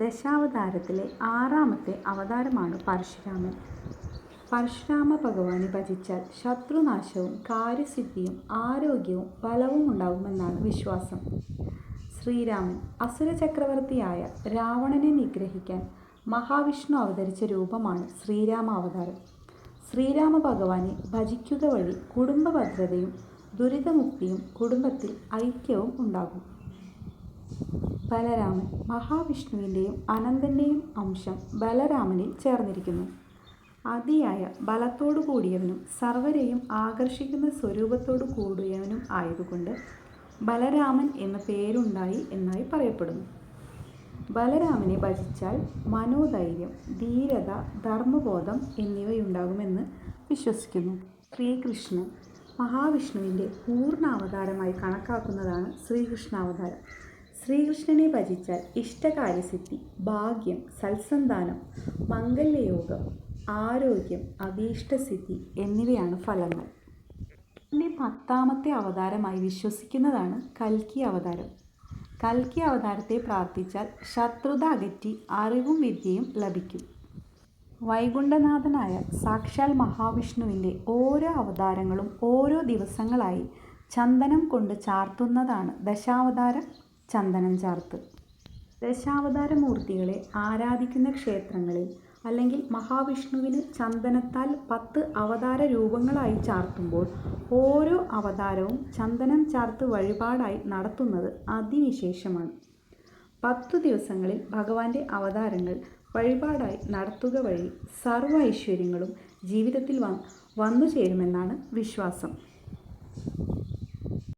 ദശാവതാരത്തിലെ ആറാമത്തെ അവതാരമാണ് പരശുരാമൻ. പരശുരാമ ഭഗവാനെ ഭജിച്ചാൽ ശത്രുനാശവും കാര്യസിദ്ധിയും ആരോഗ്യവും ബലവും ഉണ്ടാകുമെന്നാണ് വിശ്വാസം. ശ്രീരാമൻ അസുര ചക്രവർത്തിയായ രാവണനെ നിഗ്രഹിക്കാൻ മഹാവിഷ്ണു അവതരിച്ച രൂപമാണ് ശ്രീരാമ ശ്രീരാമാവതാരം. ശ്രീരാമഭഗവാനെ ഭജിക്കുക വഴി കുടുംബഭദ്രതയും ദുരിതമുക്തിയും കുടുംബത്തിൽ ഐക്യവും ഉണ്ടാകും. ബലരാമൻ മഹാവിഷ്ണുവിന്റെയും അനന്തന്റെയും അംശം ബലരാമനിൽ ചേർന്നിരിക്കുന്നു. അതിയായ ബലത്തോടു കൂടിയവനും സർവരെയും ആകർഷിക്കുന്ന സ്വരൂപത്തോടു കൂടിയവനും ആയതുകൊണ്ട് ബലരാമൻ എന്ന പേരുണ്ടായി എന്നായി പറയപ്പെടുന്നു. ബലരാമനെ ഭജിച്ചാൽ മനോധൈര്യം, ധീരത, ധർമ്മബോധം എന്നിവയുണ്ടാകുമെന്ന് വിശ്വസിക്കുന്നു. ശ്രീകൃഷ്ണൻ മഹാവിഷ്ണുവിന്റെ പൂർണാവതാരമായി കണക്കാക്കുന്നതാണ് ശ്രീകൃഷ്ണാവതാരം. ശ്രീകൃഷ്ണനെ ഭജിച്ചാൽ ഇഷ്ടകാര്യസിദ്ധി, ഭാഗ്യം, സത്സന്താനം, മംഗല്യയോഗം, ആരോഗ്യം, അഭീഷ്ടസിദ്ധി എന്നിവയാണ് ഫലങ്ങൾ. ഇതിന്റെ പത്താമത്തെ അവതാരമായി വിശ്വസിക്കുന്നതാണ് കൽക്കി അവതാരം. കൽക്കി അവതാരത്തെ പ്രാർത്ഥിച്ചാൽ ശത്രുത അകറ്റി അറിവും വിദ്യയും ലഭിക്കും. വൈകുണ്ഠനാഥനായ സാക്ഷാൽ മഹാവിഷ്ണുവിന്റെ ഓരോ അവതാരങ്ങളും ഓരോ ദിവസങ്ങളായി ചന്ദനം കൊണ്ട് ചാർത്തുന്നതാണ് ദശാവതാര ചന്ദനം ചാർത്ത്. ദശാവതാരമൂർത്തികളെ ആരാധിക്കുന്ന ക്ഷേത്രങ്ങളിൽ അല്ലെങ്കിൽ മഹാവിഷ്ണുവിന് ചന്ദനത്താൽ പത്ത് അവതാര രൂപങ്ങളായി ചാർത്തുമ്പോൾ ഓരോ അവതാരവും ചന്ദനം ചാർത്ത് വഴിപാടായി നടത്തുന്നത് അതിവിശേഷമാണ്. പത്തു ദിവസങ്ങളിൽ ഭഗവാന്റെ അവതാരങ്ങൾ വഴിപാടായി നടത്തുക വഴി സർവ ഐശ്വര്യങ്ങളും ജീവിതത്തിൽ വന്നു ചേരുമെന്നാണ് വിശ്വാസം.